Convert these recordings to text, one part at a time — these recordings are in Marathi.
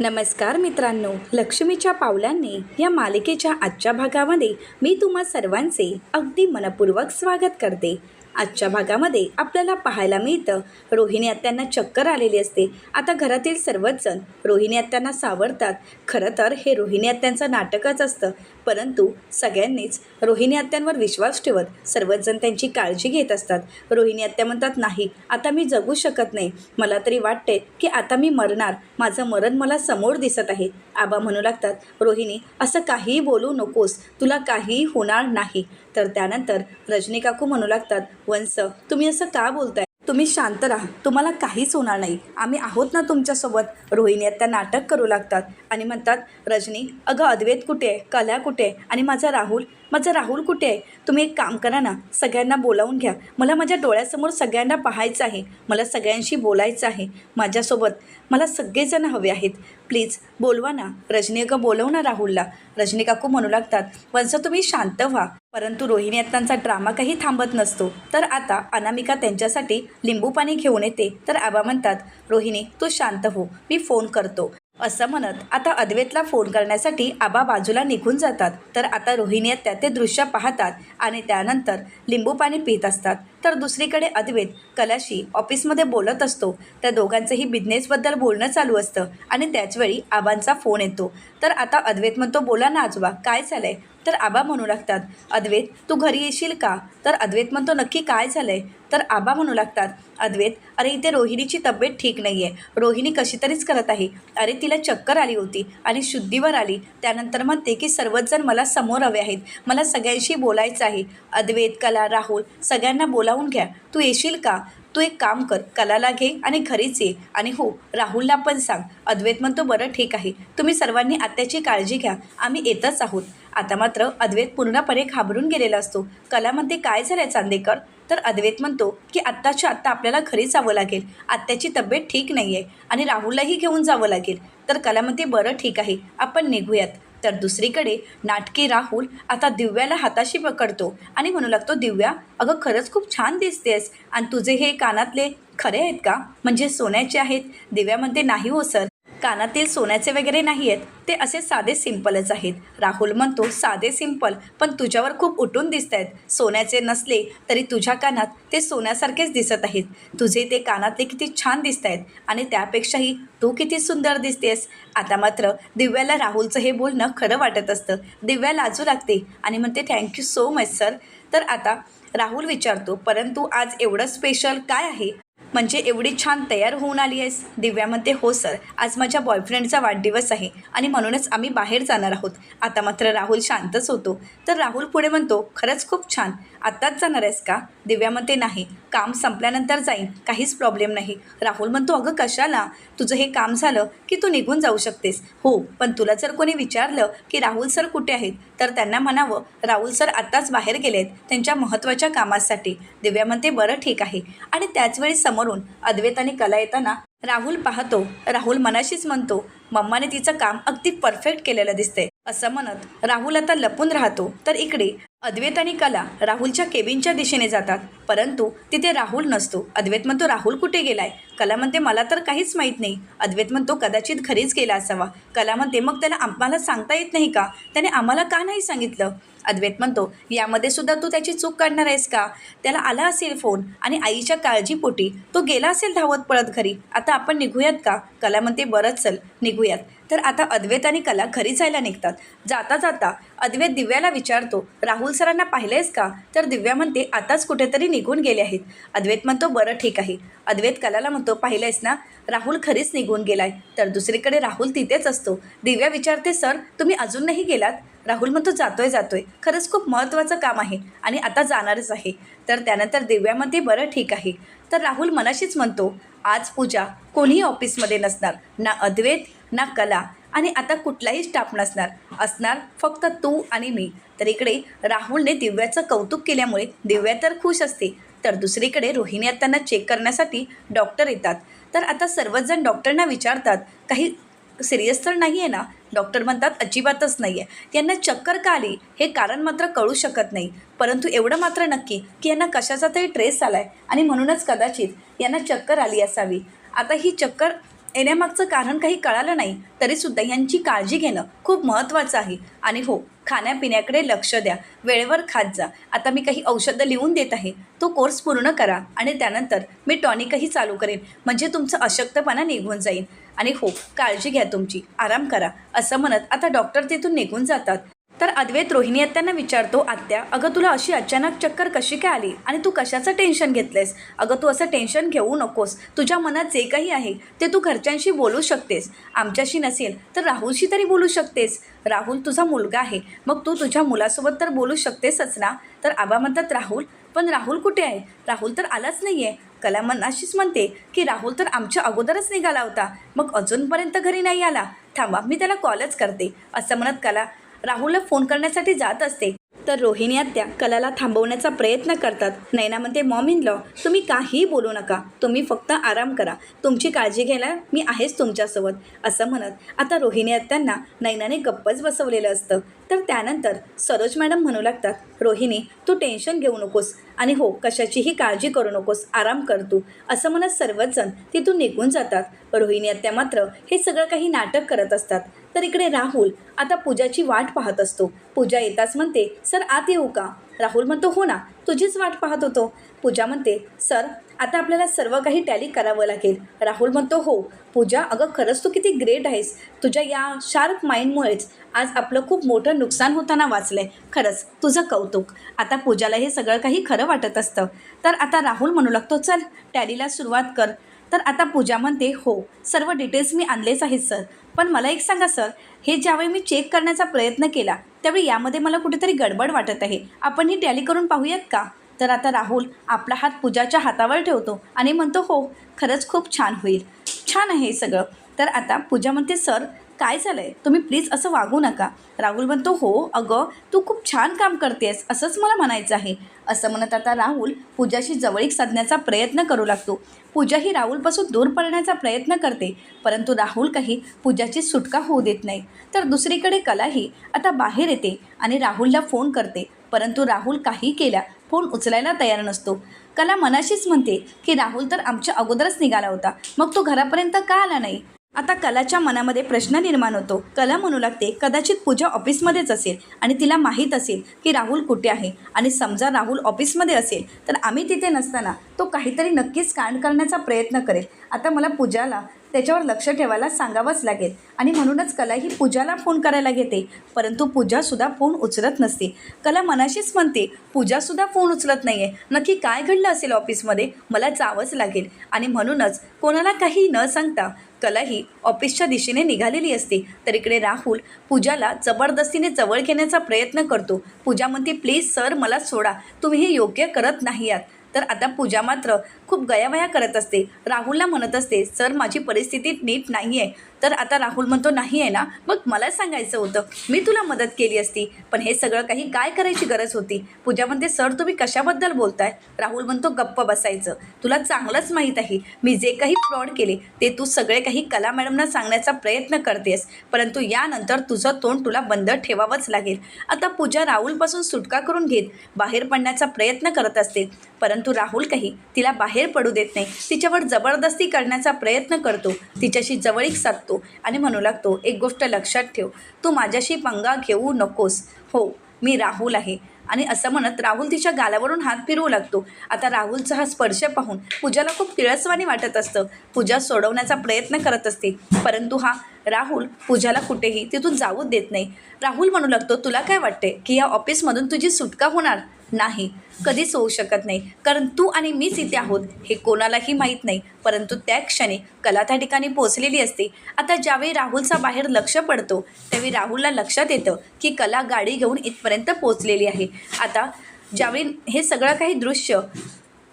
नमस्कार मित्रांनो लक्ष्मीच्या पावलांनी या मालिकेच्या आजच्या भागामध्ये मी तुम्हा सर्वांचे अगदी मनपूर्वक स्वागत करते. आजच्या भागामध्ये आपल्याला पाहायला मिळतं रोहिणी आत्यांना चक्कर आलेली असते. आता घरातील सर्वच जण रोहिणी आत्यांना सावरतात. खरं तर हे रोहिणी आत्यांचं नाटकच असतं. परंतु सगळ्यांनीच रोहिणी आत्यांवर विश्वास ठेवत सर्वचजण त्यांची काळजी घेत असतात. रोहिणी आत्या म्हणतात नाही आता मी जगू शकत नाही. मला तरी वाटते की आता मी मरणार. माझं मरण मला समोर दिसत आहे. आबा म्हणू लागतात रोहिणी असं काहीही बोलू नकोस. तुला काहीही होणार नाही. तर त्यानंतर रजनी काकू म्हणू लागतात वंस तुम्ही असं का बोलताय? तुम्ही शांत राहा. तुम्हाला काहीच होणार नाही. आम्ही आहोत ना तुमच्यासोबत. रोहिणी त्या नाटक करू लागतात. आणि म्हणतात रजनी अगं अद्वैत कुठे आहे? कला कुठे आहे? आणि माझा राहुल माझा राहुल कुठे आहे? तुम्ही एक काम करा ना सगळ्यांना बोलावून घ्या. मला माझ्या डोळ्यासमोर सगळ्यांना पाहायचं आहे. मला सगळ्यांशी बोलायचं आहे माझ्यासोबत. मला सगळेजण हवे आहेत. प्लीज बोलवा ना. रजनी अगं बोलव ना राहुलला. रजनी काकू म्हणू लागतात वंस तुम्ही शांत व्हा. परंतु रोहिणी आत्तांचा ड्रामा काही थांबत नसतो. तर आता अनामिका त्यांच्यासाठी लिंबू पाणी घेऊन येते. तर आबा म्हणतात रोहिणी तू शांत हो. मी फोन करतो. असं म्हणत आता अद्वैतला फोन करण्यासाठी आबा बाजूला निघून जातात. तर आता रोहिणी त्या ते दृश्य पाहतात आणि त्यानंतर लिंबू पाणी पित असतात. तर दुसरीकडे अद्वैत कलाशी ऑफिसमध्ये बोलत असतो. त्या दोघांचंही बिझनेसबद्दल बोलणं चालू असतं आणि त्याचवेळी आबांचा फोन येतो. तर आता अद्वैत म्हणतो बोला ना आजोबा काय झालं आहे तर आबा म्हणू लागतात अद्वैत तू घरी येशील का? तर अद्वैत म्हणतो नक्की काय झालं आहे तर आबा म्हणू लागतात अद्वैत अरे इथे रोहिणीची तब्येत ठीक नाही आहे रोहिणी कशी तरीच करत आहे. अरे तिला चक्कर आली होती आणि शुद्धीवर आली. त्यानंतर म्हणते की सर्वच जण मला समोर हवे आहेत. मला सगळ्यांशी बोलायचं आहे. अद्वैत कला राहुल सगळ्यांना बोला बोलावून घ्या. तू येशील का? तू एक काम कर कलाला घे आणि घरीच ये. आणि हो राहुलला पण सांग अद्वैत म्हणतो बरं ठीक आहे. तुम्ही सर्वांनी आत्याची काळजी घ्या. आम्ही येतच आहोत. आता मात्र अद्वैत पूर्णपणे घाबरून गेलेला असतो. कला म्हणते काय झालं चांदेकर? तर अद्वैत म्हणतो की आत्ताच्या आत्ता आपल्याला घरी जावं लागेल. आत्याची तब्येत ठीक नाही आहे आणि राहुललाही घेऊन जावं लागेल. तर कला म्हणते बरं ठीक आहे. आपण निघूयात. तर दुसरीकडे नाटकी राहुल आता दिव्याला हाताशी पकडतो आणि म्हणू लागतो दिव्या अगं खरंच खूप छान दिसतेस. आणि तुझे हे कानातले खरे आहेत का? म्हणजे सोन्याचे आहेत. दिव्या म्हणते नाही हो सर. कानातील सोन्याचे वगैरे नाही आहेत ते असे साधे सिंपलच आहेत. राहुल म्हणतो साधे सिंपल पण तुझ्यावर खूप उठून दिसत आहेत सोन्याचे नसले तरी तुझ्या कानात ते सोन्यासारखेच दिसत आहेत. तुझे ते कानातले किती छान दिसत आहेत आणि त्यापेक्षाही तू किती सुंदर दिसतेस. आता मात्र दिव्याला राहुलचं हे बोलणं खरं वाटत असतं. दिव्या लाजू लागते आणि म्हणते थँक्यू सो मच सर तर आता राहुल विचारतो परंतु आज एवढं स्पेशल काय आहे? म्हणजे एवढी छान तयार होऊन आली आहेस? दिव्या म्हणते हो सर. आज माझ्या बॉयफ्रेंडचा वाढदिवस आहे आणि म्हणूनच आम्ही बाहेर जाणार आहोत. आता मात्र राहुल शांतच होतो. तर राहुल पुढे म्हणतो खरंच खूप छान. आत्ताच जाणार आहेस का? दिव्या म्हणते नाही. काम संपल्यानंतर जाईन. काहीच प्रॉब्लेम नाही. राहुल म्हणतो अगं कशाला? तुझं हे काम झालं की तू निघून जाऊ शकतेस. हो पण तुला जर कोणी विचारलं की राहुल सर कुठे आहेत तर त्यांना म्हणावं राहुल सर आत्ताच बाहेर गेलेत त्यांच्या महत्त्वाच्या कामासाठी. दिव्या म्हणते बरं ठीक आहे. आणि त्याचवेळी समोरून अद्वैत आणि कला येताना राहुल पाहतो राहुल मनाशीच म्हणतो मम्माने तिचं काम अगदी परफेक्ट केलेलं दिसतंय. असं म्हणत राहुल आता लपून राहतो. तर इकडे अद्वैत आणि कला राहुलच्या केबिनच्या दिशेने जातात. परंतु तिथे राहुल नसतो. अद्वैत म्हणतो राहुल कुठे गेलाय? कला म्हणते मला तर काहीच माहीत नाही. अद्वैत म्हणतो कदाचित घरीच गेला असावा. कला म्हणते मग त्याला आम्हाला सांगता येत नाही का? त्याने आम्हाला का नाही सांगितलं? अद्वैत म्हणतो यामध्ये सुद्धा तू त्याची चूक काढणार आहेस का? त्याला आला असेल फोन आणि आईच्या काळजीपोटी तो गेला असेल धावत पळत घरी. आता आपण निघूयात का? कला म्हणते बरंच चल निघूयात. तर आता अद्वैत आणि कला घरी जायला निघतात. जाता जाता अद्वैत दिव्याला विचारतो राहुल सरांना पाहिलंयस का? तर दिव्या म्हणते आताच कुठेतरी निघून गेले आहेत. अद्वैत म्हणतो बरं ठीक आहे. अद्वैत कलाला म्हणतो पाहिलंयस ना राहुल खरीच निघून गेलाय. तर दुसरीकडे राहुल तिथेच असतो. दिव्या विचारते सर तुम्ही अजूनही गेलात? राहुल म्हणतो जातोय जातोय. खरंच खूप महत्त्वाचं काम आहे आणि आता जाणारच आहे. तर त्यानंतर दिव्या म्हणते बरं ठीक आहे. तर राहुल मनाशीच म्हणतो आज पूजा कोणीही ऑफिसमध्ये नसणार. ना अद्वैत ना कला आणि आता कुठलाही स्टाफ नसणार. असणार फक्त तू आणि मी. तर इकडे राहुलने दिव्याचं कौतुक केल्यामुळे दिव्या तर खुश असते. तर दुसरीकडे रोहिणी त्यांना चेक करण्यासाठी डॉक्टर येतात. तर आता सर्वजण डॉक्टरना विचारतात काही सिरियस तर नाही आहे ना? डॉक्टर म्हणतात अजिबातच नाही आहे यांना चक्कर का आली? हे कारण मात्र कळू शकत नाही. परंतु एवढं मात्र नक्की की यांना कशाचा तरी ट्रेस आला आहे आणि म्हणूनच कदाचित यांना चक्कर आली असावी. आता ही चक्कर येण्यामागचं कारण काही कळालं नाही तरीसुद्धा यांची काळजी घेणं खूप महत्त्वाचं आहे. आणि हो खाण्यापिण्याकडे लक्ष द्या. वेळेवर खात जा. आता मी काही औषधं लिहून देत आहे. तो कोर्स पूर्ण करा आणि त्यानंतर मी टॉनिकही चालू करेन. म्हणजे तुमचं अशक्तपणा निघून जाईल. आणि हो काळजी घ्या तुमची. आराम करा. असं म्हणत आता डॉक्टर तिथून निघून जातात. तर अद्वैत रोहिणी आत्यांना विचारतो आत्या अगं तुला अशी अचानक चक्कर कशी काय आली? आणि तू कशाचं टेन्शन घेतलंयस? अगं तू असं टेन्शन घेऊ नकोस. तुझ्या मनात जे काही आहे ते तू घरच्यांशी बोलू शकतेस. आमच्याशी नसेल तर राहुलशी तरी बोलू शकतेस. राहुल तुझा मुलगा आहे. मग तू तुझ्या मुलासोबत तर बोलू शकतेसच ना? तर आबा म्हणतात राहुल पण राहुल कुठे आहे? राहुल तर आलाच नाही आहे कला मनाशीच म्हणते की राहुल तर आमच्या अगोदरच निघाला होता. मग अजूनपर्यंत घरी नाही आला. थांबा मी त्याला कॉलच करते. असं म्हणत कला राहुलला फोन करण्यासाठी जात असते. तर रोहिणी आत्या कलाला थांबवण्याचा प्रयत्न करतात. नैना म्हणते मॉम इन लॉ तुम्ही काहीही बोलू नका. तुम्ही फक्त आराम करा. तुमची काळजी घ्यायला मी आहेच तुमच्यासोबत. असं म्हणत आता रोहिणी आत्यांना नैनाने गप्पच बसवलेलं असतं. तर त्यानंतर सरोज मॅडम म्हणू लागतात रोहिणी तू टेन्शन घेऊ नकोस. आणि हो कशाचीही काळजी करू नकोस. आराम कर तू. असं म्हणत सर्वचजण तिथून निघून जातात. रोहिणी आत्या मात्र हे सगळं काही नाटक करत असतात. तर इकडे राहुल आता पूजाची वाट पाहत असतो. पूजा येताच म्हणते सर आत येऊ का? राहुल म्हणतो हो ना तुझीच वाट पाहत होतो. पूजा म्हणते सर आता आपल्याला सर्व काही टॅली करावं लागेल. राहुल म्हणतो हो पूजा अगं खरंच तू किती ग्रेट आहेस. तुझ्या या शार्प माइंडमुळेच आज आपलं खूप मोठं नुकसान होताना वाचलं आहे खरंच तुझं कौतुक. आता पूजाला हे सगळं काही खरं वाटत असतं. तर आता राहुल म्हणू लागतो चल टॅलीला सुरुवात कर. तर आता पूजा म्हणते हो सर्व डिटेल्स मी आणलेच आहेत सर पण मला एक सांगा सर हे ज्यावेळी मी चेक करण्याचा प्रयत्न केला त्यावेळी यामध्ये मला कुठेतरी गडबड वाटत आहे. आपण ही टॅली करून पाहूयात का? तर आता राहुल आपला हात पूजाच्या हातावर ठेवतो आणि म्हणतो हो खरंच खूप छान होईल. छान आहे हे सगळं. तर आता पूजा म्हणते सर काय झालंय? आहे तुम्ही प्लीज असं वागू नका. राहुल म्हणतो हो अगं तू खूप छान काम करतेस असंच मला म्हणायचं आहे. असं म्हणत आता राहुल पूजाशी जवळीक साधण्याचा प्रयत्न करू लागतो. पूजा ही राहुलपासून दूर पडण्याचा प्रयत्न करते परंतु राहुल काही पूजाची सुटका होऊ देत नाही. तर दुसरीकडे कलाही आता बाहेर येते आणि राहुलला फोन करते परंतु राहुल काही केल्या फोन उचलायला तयार नसतो. कला मनाशीच म्हणते की राहुल तर आमच्या अगोदरच निघाला होता मग तो घरापर्यंत का आला नाही? आता कलाच्या मनामध्ये प्रश्न निर्माण होतो. कला म्हणू लागते कदाचित पूजा ऑफिसमध्येच असेल आणि तिला माहीत असेल की राहुल कुठे आहे आणि समजा राहुल ऑफिसमध्ये असेल तर आम्ही तिथे नसताना तो काहीतरी नक्कीच कांड करण्याचा प्रयत्न करेल. आता मला पूजाला त्याच्यावर लक्ष ठेवायला सांगावंच लागेल आणि म्हणूनच कला ही पूजाला फोन करायला घेते. परंतु पूजासुद्धा फोन उचलत नसते. कला मनाशीच म्हणते पूजासुद्धा फोन उचलत नाही आहे नक्की काय घडलं असेल ऑफिसमध्ये? मला जावंच लागेल. आणि म्हणूनच कोणाला काही न सांगता कला ही ऑफिसच्या दिशेने निघालेली असते. तर इकडे राहुल पूजाला जबरदस्तीने जवळ घेण्याचा प्रयत्न करतो. पूजा म्हणते प्लीज सर मला सोडा. तुम्ही हे योग्य करत नाही आहात. तर आता पूजा मात्र खूप गयावया करत असते. राहुलला म्हणत असते सर माझी परिस्थिती नीट नाही आहे तर आता राहुल म्हणतो नाही आहे ना. मग मला सांगायचं होतं मी तुला मदत केली असती पण हे सगळं काही काय करायची गरज होती? पूजा म्हणते सर तुम्ही कशाबद्दल बोलताय? राहुल म्हणतो गप्प बसायचं. तुला चांगलंच माहीत आहे. मी जे काही फ्रॉड केले ते तू सगळे काही कला मॅडमना सांगण्याचा प्रयत्न करतेस. परंतु यानंतर तुझं तोंड तुला बंद ठेवावंच लागेल. आता पूजा राहुलपासून सुटका करून घेत बाहेर पडण्याचा प्रयत्न करत असते. परंतु राहुल काही तिला बाहेर पडू देत नाही. तिच्यावर जबरदस्ती करण्याचा प्रयत्न करतो. तिच्याशी जवळीक साधतो आणि म्हणू लागतो एक गोष्ट लक्षात ठेव तू माझ्याशी पंगा घेऊ नकोस. हो मी राहुल आहे. आणि असं म्हणत राहुल तिच्या गालावरून हात फिरवू लागतो. आता राहुलचा हा स्पर्श पाहून पूजाला खूप किळसवाणी वाटत असतं. पूजा सोडवण्याचा प्रयत्न करत असते. परंतु हा राहुल पूजाला कुठेही तिथून जाऊ देत नाही. राहुल म्हणू लागतो तुला काय वाटते की या ऑफिसमधून तुझी सुटका होणार? नाही. कधीच होऊ शकत नाही. कारण तू आणि मीच इथे आहोत हे कोणालाही माहीत नाही. परंतु त्या क्षणी कला त्या ठिकाणी पोचलेली असते. आता ज्यावेळी राहुलचा बाहेर लक्ष पडतो त्यावेळी राहुलला लक्षात येतं की कला गाडी घेऊन इथपर्यंत पोचलेली आहे. आता ज्यावेळी हे सगळं काही दृश्य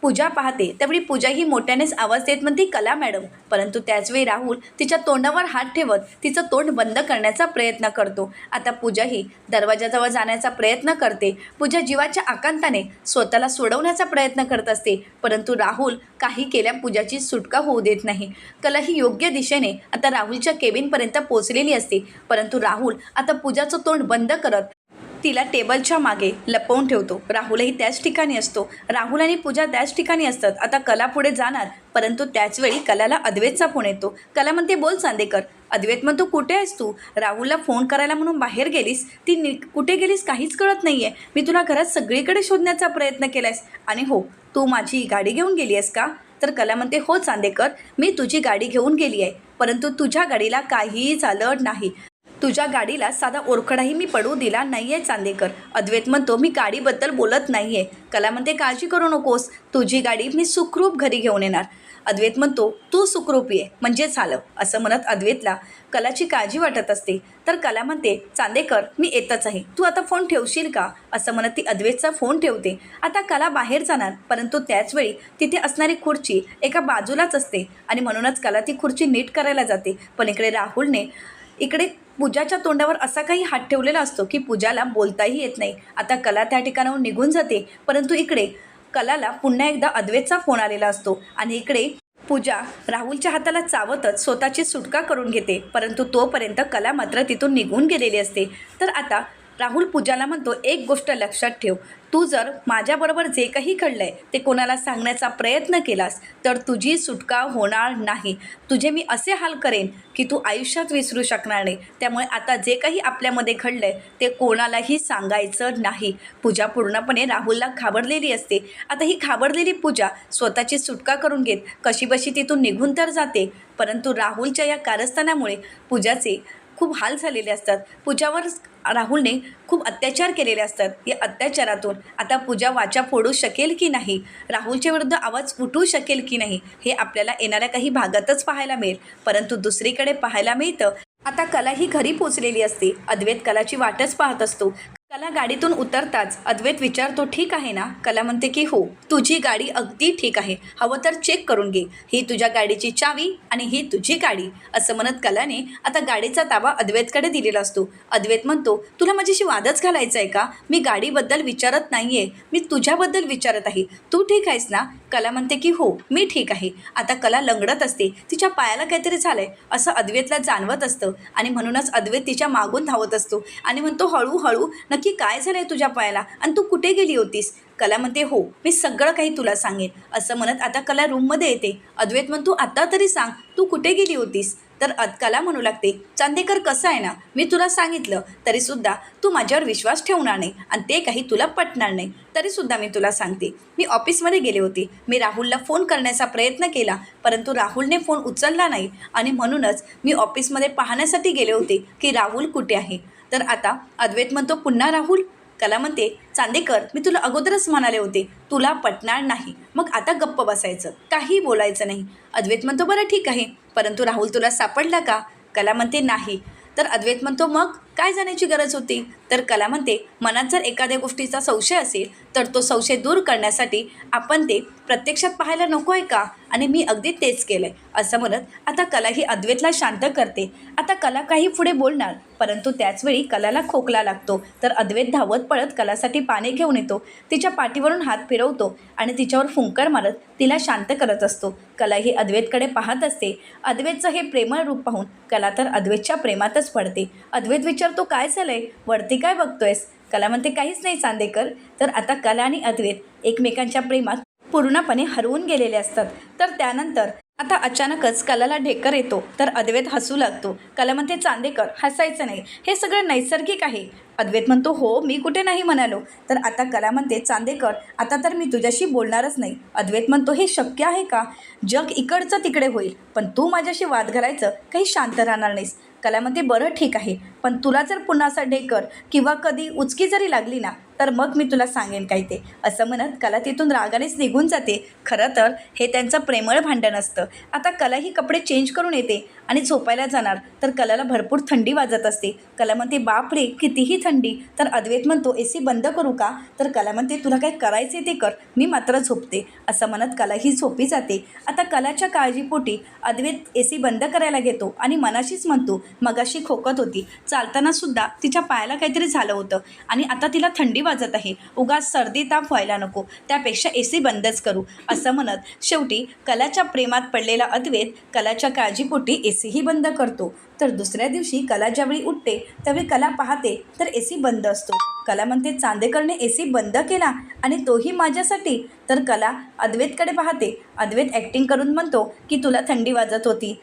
पूजा पाहते त्यावेळी पूजा ही मोठ्यानेच आवाज देत म्हणते कला मॅडम. परंतु त्याचवेळी राहुल तिच्या तोंडावर हात ठेवत तिचं तोंड बंद करण्याचा प्रयत्न करतो. आता पूजा ही दरवाजाजवळ जाण्याचा प्रयत्न करते. पूजा जीवाच्या आकांताने स्वतःला सोडवण्याचा प्रयत्न करत असते. परंतु राहुल काही केल्या पूजाची सुटका होऊ देत नाही. कला ही योग्य दिशेने आता राहुलच्या केबिनपर्यंत पोचलेली असते. परंतु राहुल आता पूजाचं तोंड बंद करत तिला टेबलच्या मागे लपवून ठेवतो. राहुलही त्याच ठिकाणी असतो. राहुल आणि पूजा त्याच ठिकाणी असतात. आता कला पुढे जाणार परंतु त्याचवेळी कलाला अद्वैतचा फोन येतो. कला म्हणते बोल चांदेकर. अद्वैत म्हणतो कुठे आहेस तू? राहुलला फोन करायला म्हणून बाहेर गेलीस. ती नि कुठे गेलीस काहीच कळत नाही आहे मी तुला घरात सगळीकडे शोधण्याचा प्रयत्न केलायस. आणि हो तू माझी गाडी घेऊन गेली आहेस का? तर कला म्हणते हो चांदेकर मी तुझी गाडी घेऊन गेली आहे परंतु तुझ्या गाडीला काहीही चालत नाही. तुझ्या गाडीला साधा ओरखडाही मी पडू दिला नाही आहे चांदेकर. अद्वैत म्हणतो मी गाडीबद्दल बोलत नाही आहे कला म्हणते काळजी करू नकोस. तुझी गाडी मी सुखरूप घरी घेऊन येणार. अद्वैत म्हणतो तू सुखरूप ये म्हणजे झालं असं म्हणत अद्वैतला कलाची काळजी वाटत असते. तर कला म्हणते चांदेकर मी येतच आहे. तू आता फोन ठेवशील का? असं म्हणत ती अद्वैतचा फोन ठेवते. आता कला बाहेर जाणार परंतु त्याचवेळी तिथे असणारी खुर्ची एका बाजूलाच असते आणि म्हणूनच कला ती खुर्ची नीट करायला जाते. पण इकडे राहुलने इकडे पूजाच्या तोंडावर असा काही हात ठेवलेला असतो की पूजाला बोलताही येत नाही. आता कला त्या ठिकाणाहून निघून जाते. परंतु इकडे कलाला पुन्हा एकदा अद्वैतचा फोन आलेला असतो आणि इकडे पूजा राहुलच्या हाताला चावतच स्वतःची सुटका करून घेते. परंतु तोपर्यंत कला मात्र तिथून निघून गेलेली असते. तर आता राहुल पूजाला म्हणतो एक गोष्ट लक्षात ठेव. तू जर माझ्याबरोबर जे काही घडलं आहे ते कोणाला सांगण्याचा प्रयत्न केलास तर तुझी सुटका होणार नाही. तुझे मी असे हाल करेन की तू आयुष्यात विसरू शकणार नाही. त्यामुळे आता जे काही आपल्यामध्ये घडलं आहे ते कोणालाही सांगायचं नाही. पूजा पूर्णपणे राहुलला घाबरलेली असते. आता ही घाबरलेली पूजा स्वतःची सुटका करून घेत कशीबशी तिथून निघून तर जाते. परंतु राहुलच्या या कारस्थानामुळे पूजाचे खूप हाल झालेले असतात. पूजावर राहुलने खूप अत्याचार केलेले असतात. या अत्याचारातून आता पूजा वाचा फोडू शकेल की नाही? राहुलच्या विरुद्ध आवाज उठवू शकेल की नाही? हे आपल्याला येणाऱ्या काही भागातच पाहायला मिळेल. परंतु दुसरीकडे पाहायला मिळतं आता कला ही घरी पोचलेली असते. अद्वैत कलाची वाटच पाहत असतो. कला गाडीतून उतरताच अद्वैत विचारतो ठीक आहे ना? कला म्हणते की हो तुझी गाडी अगदी ठीक आहे. हवं तर चेक करून घे. ही तुझ्या गाडीची चावी आणि ही तुझी गाडी. असं म्हणत कलाने आता गाडीचा ताबा अद्वैतकडे दिलेला असतो. अद्वैत म्हणतो तुला माझ्याशी वादच घालायचा आहे का? मी गाडीबद्दल विचारत नाही आहे मी तुझ्याबद्दल विचारत आहे. तू ठीक आहेस ना? कला म्हणते की हो मी ठीक आहे. आता कला लंगडत असते. तिच्या पायाला काहीतरी झालं आहे असं अद्वैतला जाणवत असतं. आणि म्हणूनच अद्वैत तिच्या मागून धावत असतो. आणि म्हणतो हळूहळू नक्की काय झालं आहे तुझ्या पायाला? आणि तू कुठे गेली होतीस? कला म्हणते हो मी सगळं काही तुला सांगेन. असं म्हणत आता कला रूममध्ये येते. अद्वैत म्हणतो आता तरी सांग तू कुठे गेली होतीस? तर अदकाला म्हणू लागते चांदेकर कसं आहे ना? मी तुला सांगितलं तरीसुद्धा तू माझ्यावर विश्वास ठेवणार नाही आणि ते काही तुला पटणार नाही. तरीसुद्धा मी तुला सांगते मी ऑफिसमध्ये गेले होते. मी राहुलला फोन करण्याचा प्रयत्न केला परंतु राहुलने फोन उचलला नाही आणि म्हणूनच मी ऑफिसमध्ये पाहण्यासाठी गेले होते की राहुल कुठे आहे. तर आता अद्वैत म्हणतो पुन्हा राहुल कला म्हणते चांदेकर मी तुला अगोदरच म्हणाले होते तुला पटणार नाही. मग आता गप्प बसायचं काही बोलायचं नाही. अद्वैत म्हणतो बरं ठीक आहे. परंतु राहुल तुला सापडला का? कला म्हणते नाही. तर अद्वैत म्हणतो मग काय जाण्याची गरज होती? तर कला म्हणते मनात जर एखाद्या गोष्टीचा संशय असेल तर तो संशय दूर करण्यासाठी आपण ते प्रत्यक्षात पाहायला नको आहे का? आणि मी अगदी तेच केलं आहे असं म्हणत आता कला ही अद्वैतला शांत करते. आता कला काही पुढे बोलणार परंतु त्याचवेळी कलाला खोकला लागतो. तर अद्वैत धावत पळत कलासाठी पाणी घेऊन येतो. तिच्या पाठीवरून हात फिरवतो आणि तिच्यावर फुंकर मारत तिला शांत करत असतो. कला ही अद्वैतकडे पाहत असते. अद्वैतचं हे प्रेमळ रूप पाहून कला तर अद्वैतच्या प्रेमातच पडते. अद्वैत विचारतो काय झालंय? वरती काय बघतोयस? कला म्हणते काहीच नाही चांदेकर. तर आता कला आणि अद्वैत एकमेकांच्या प्रेमात पूर्णपणे हरवून गेलेले असतात. तर त्यानंतर आता अचानकच कलाला ढेकर येतो. तर अद्वैत हसू लागतो. कला म्हणते चांदेकर हसायचं नाही. हे सगळं नैसर्गिक आहे. अद्वैत म्हणतो हो मी कुठे नाही म्हणालो. तर आता कला म्हणते चांदेकर आता तर मी तुझ्याशी बोलणारच नाही. अद्वैत म्हणतो हे शक्य आहे का? जग इकडचं तिकडे होईल. पण तू माझ्याशी वाद घालायचं काही शांत राहणार नाहीस. कलामध्ये म्हणते बरं ठीक आहे. पण तुला जर पुन्हा असा ढेकर किंवा कधी उचकी जरी लागली ना तर मग मी तुला सांगेन काय ते. असं म्हणत कला तिथून रागानेच निघून जाते. खरं तर हे त्यांचं प्रेमळ भांडण असतं. आता कला ही कपडे चेंज करून येते. आणि झोपायला जाणार तर कलाला भरपूर थंडी वाजत असते. कला म्हणते बाप रे कितीही थंडी तर अद्वैत म्हणतो ए सी बंद करू का? तर कला म्हणते तुला काय करायचे ते कर मी मात्र झोपते. असं म्हणत कला ही झोपी जाते. आता कलाच्या काळजीपोटी अद्वैत ए सी बंद करायला घेतो आणि मनाशीच म्हणतो मगाशी खोकत होती. चालताना सुद्धा तिच्या पायाला काहीतरी झालं होतं आणि आता तिला थंडी वाजत आहे. उगाच सर्दी ताप व्हायला नको. त्यापेक्षा ए सी बंदच करू. असं म्हणत शेवटी कलाच्या प्रेमात पडलेला अद्वैत कलाच्या काळजीपोटी ए सीही बंद करतो. तर दुसऱ्या दिवशी कला ज्यावेळी उठते त्यावेळी कला पाहते तर ए सी बंद असतो. कला म्हणते चांदेकरने ए सी बंद केला आणि तोही माझ्यासाठी. तर कला अद्वैतकडे पाहते. अद्वैत ॲक्टिंग करून म्हणतो की तुला थंडी वाजत होती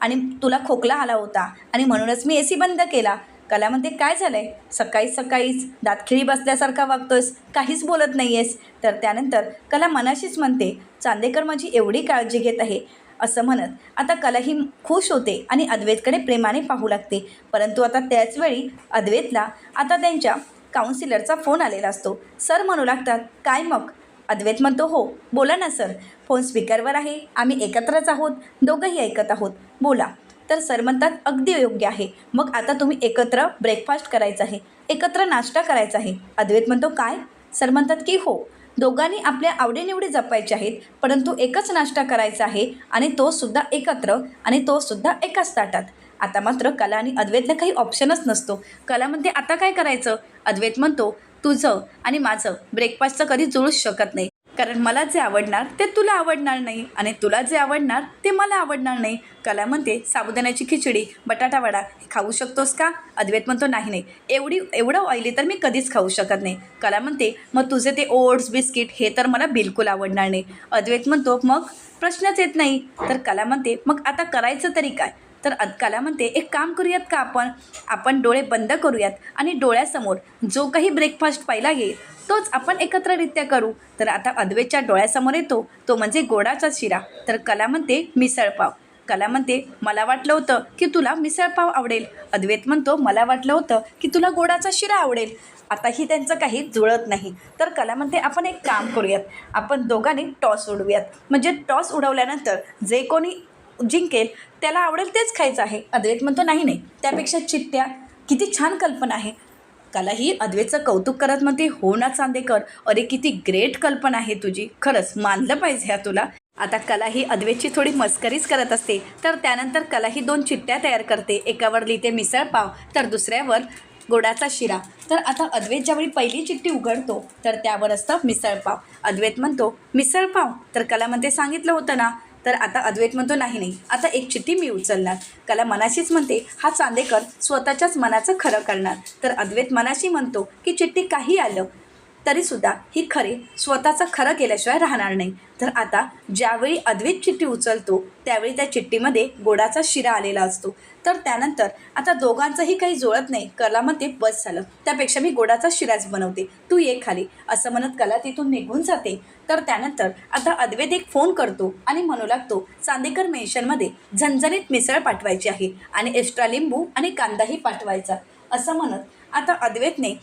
आणि तुला खोकला आला होता आणि म्हणूनच मी ए सी बंद केला. कला म्हणते काय झालं आहे सकाळी सकाळीच दातखिळी बसल्यासारखा वागतोयस काहीच बोलत नाही आहेस तर त्यानंतर कला मनाशीच म्हणते चांदेकर माझी एवढी काळजी घेत आहे असं म्हणत. आता कलाही खुश होते आणि अद्वैतकडे प्रेमाने पाहू लागते. परंतु आता त्याच वेळी अद्वैतला आता त्यांच्या काउन्सिलरचा फोन आलेला असतो. सर म्हणू लागतात. काय मग? अद्वैत म्हणतो हो बोला ना सर. फोन स्पीकरवर आहे. आम्ही एकत्रच आहोत. दोघंही ऐकत आहोत. बोला. तर सर म्हणतात अगदी योग्य आहे. मग आता तुम्ही एकत्र ब्रेकफास्ट करायचा आहे. एकत्र नाश्ता करायचा आहे. अद्वैत म्हणतो काय? सर म्हणतात की हो. दोघांनी आपल्या आवडीनिवडी जपायचे आहेत परंतु एकच नाश्ता करायचा आहे आणि तो सुद्धा एकत्र आणि तो सुद्धा एकाच ताटात. आता मात्र कला आणि अद्वैतला काही ऑप्शनच नसतो. कला म्हणते आता काय करायचं? अद्वैत म्हणतो तुझं आणि माझं ब्रेकफास्टचं कधी जुळूच शकत नाही. कारण मला जे आवडणार ते तुला आवडणार नाही आणि तुला जे आवडणार ते मला आवडणार नाही. कला म्हणते साबुदाण्याची खिचडी बटाटा वडा खाऊ शकतोस का? अद्वैत म्हणतो नाही नाही. एवढी एवढं ऑइली तर मी कधीच खाऊ शकत नाही. कला म्हणते मग तुझे ते ओट्स बिस्किट हे तर मला बिलकुल आवडणार नाही. अद्वैत म्हणतो मग प्रश्नच येत नाही. तर कला म्हणते मग आता करायचं तरी काय? तर अद कला म्हणते एक काम करूयात का आपण? आपण डोळे बंद करूयात आणि डोळ्यासमोर जो काही ब्रेकफास्ट पाहिला येईल तोच आपण एकत्ररित्या करू. तर आता अद्वेच्या डोळ्यासमोर येतो. तो म्हणजे गोडाचा शिरा. तर कला म्हणते मिसळपाव कला म्हणते मला वाटलं होतं की तुला मिसळपाव आवडेल. अद्वैत म्हणतो मला वाटलं होतं की तुला गोडाचा शिरा आवडेल. आताही त्यांचं काही जुळत नाही. तर कला म्हणते आपण एक काम करूयात. आपण दोघांनी टॉस उडवूयात. म्हणजे टॉस उडवल्यानंतर जे कोणी जिंकेल त्याला आवडेल तेच खायचं आहे. अद्वैत म्हणतो नाही नाही. त्यापेक्षा चिट्ट्या. किती छान कल्पना आहे. कला ही कौतुक करत म्हणते हो ना चांदेकर अरे किती ग्रेट कल्पना आहे तुझी. खरंच मानलं पाहिजे ह्या तुला. आता कला ही अद्वैतची थोडी मस्करीच करत असते. तर त्यानंतर कला ही दोन चिट्ट्या तयार करते. एकावर लिहिते मिसळपाव तर दुसऱ्यावर गोडाचा शिरा. तर आता अद्वैत ज्यावेळी पहिली चिठ्ठी उघडतो तर त्यावर असतं मिसळपाव अद्वैत म्हणतो मिसळपाव तर कला म्हणते सांगितलं होतं ना तर आता अद्वैत म्हणतो नाही नाही आता एक चिठ्ठी मी उचलणार. कला मनाशीच म्हणते हा चांदेकर स्वतःच्याच मनाचं खरं करणार. तर अद्वैत मनाशी म्हणतो की चिठ्ठी काही आलं तरीसुद्धा ही खरे स्वतःचं खरं केल्याशिवाय राहणार नाही. तर आता ज्यावेळी अद्वैत चिठ्ठी उचलतो त्यावेळी त्या चिठ्ठीमध्ये गोडाचा शिरा आलेला असतो. तर त्यानंतर आता दोघांचंही काही जुळत नाही. कला बस झालं. त्यापेक्षा मी गोडाचा शिराच बनवते. तू ये खाली. असं म्हणत कला तिथून निघून जाते. तर त्यानंतर आता अद्वैत एक फोन करतो आणि म्हणू लागतो चांदेकर मेन्शनमध्ये झणझणीत मिसळ पाठवायची आहे आणि एक्स्ट्रा लिंबू आणि कांदाही पाठवायचा. असं म्हणत आता अद्वैतने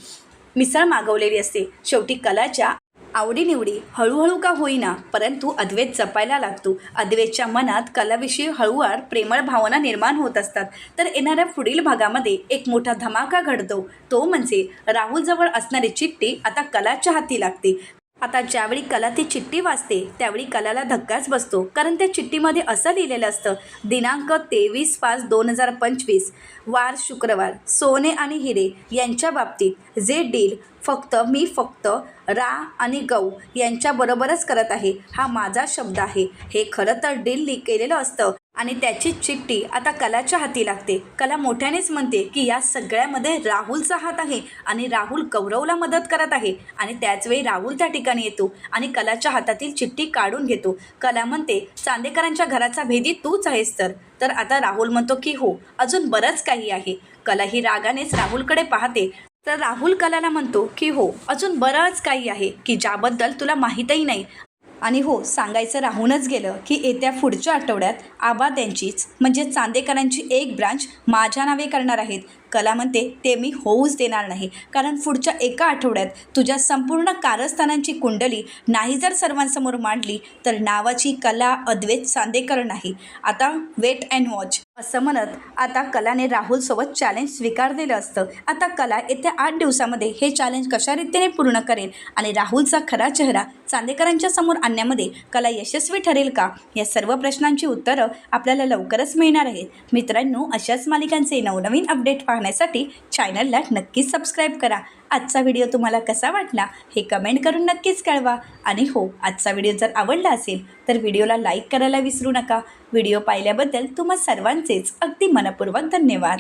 मिसळ मागवलेली असते. शेवटी कलाच्या आवडीनिवडी हळूहळू का होईना परंतु अद्वैत जपायला लागतो. अद्वैतच्या मनात कलाविषयी हळूवार प्रेमळ भावना निर्माण होत असतात. तर येणाऱ्या पुढील भागामध्ये एक मोठा धमाका घडतो. तो म्हणजे राहुलजवळ असणारी चिठ्ठी आता कलाच्या हाती लागते. आता ज्यावेळी कला ती चिठ्ठी वाचते त्यावेळी कलाला धक्काच बसतो. कारण त्या चिठ्ठीमध्ये असं लिहिलेलं असतं दिनांक तेवीस पाच दोन हजार पंचवीस वार शुक्रवार सोने आणि हिरे यांच्या बाबतीत जे डील फक्त मी फक्त रा आणि गौ यांच्याबरोबरच करत आहे. हा माझा शब्द आहे. हे खरं तर डील केलेलं असतं. आणि त्याची चिठ्ठी आता कलाच्या हाती लागते. कला मोठ्यानेच म्हणते की या सगळ्यामध्ये राहुलचा हात आहे आणि राहुल गौरवला मदत करत आहे आणि त्याचवेळी राहुल त्या ठिकाणी येतो आणि कलाच्या हातातील चिठ्ठी काढून घेतो. कला म्हणते चांदेकरांच्या घराचा भेदी तूच आहेस तर. तर आता राहुल म्हणतो की हो अजून बरंच काही आहे. कला ही रागानेच राहुलकडे पाहते. तर राहुल कलाला म्हणतो की हो अजून बरंच काही आहे की ज्याबद्दल तुला माहीतही नाही. आणि हो सांगायचं राहूनच गेलं की येत्या पुढच्या आठवड्यात आबा त्यांचीच म्हणजे चांदेकरांची एक ब्रांच माझ्या नावे करणार आहेत. कला म्हणते ते मी होऊच देणार नाही. कारण पुढच्या एका आठवड्यात तुझ्या संपूर्ण कारस्थानांची कुंडली नाही जर सर्वांसमोर मांडली तर नावाची कला अद्वैत चांदेकर नाही. आता वेट अँड वॉच असं म्हणत आता कलाने राहुलसोबत चॅलेंज स्वीकारलेलं असतं. आता कला येत्या आठ दिवसामध्ये हे चॅलेंज कशा रीतीने पूर्ण करेल आणि राहुलचा खरा चेहरा चांदेकरांच्या समोर आणण्यामध्ये कला यशस्वी ठरेल का? या सर्व प्रश्नांची उत्तरं आपल्याला लवकरच मिळणार आहेत. मित्रांनो अशाच मालिकांचे नवनवीन अपडेट पाहण्यासाठी चॅनलला नक्कीच सबस्क्राईब करा. आजचा व्हिडिओ तुम्हाला कसा वाटला हे कमेंट करून नक्कीच कळवा. आणि हो आजचा व्हिडिओ जर आवडला असेल तर व्हिडिओला लाईक करायला विसरू नका. व्हिडिओ पाहिल्याबद्दल तुम्हा सर्वांचेच अगदी मनपूर्वक धन्यवाद.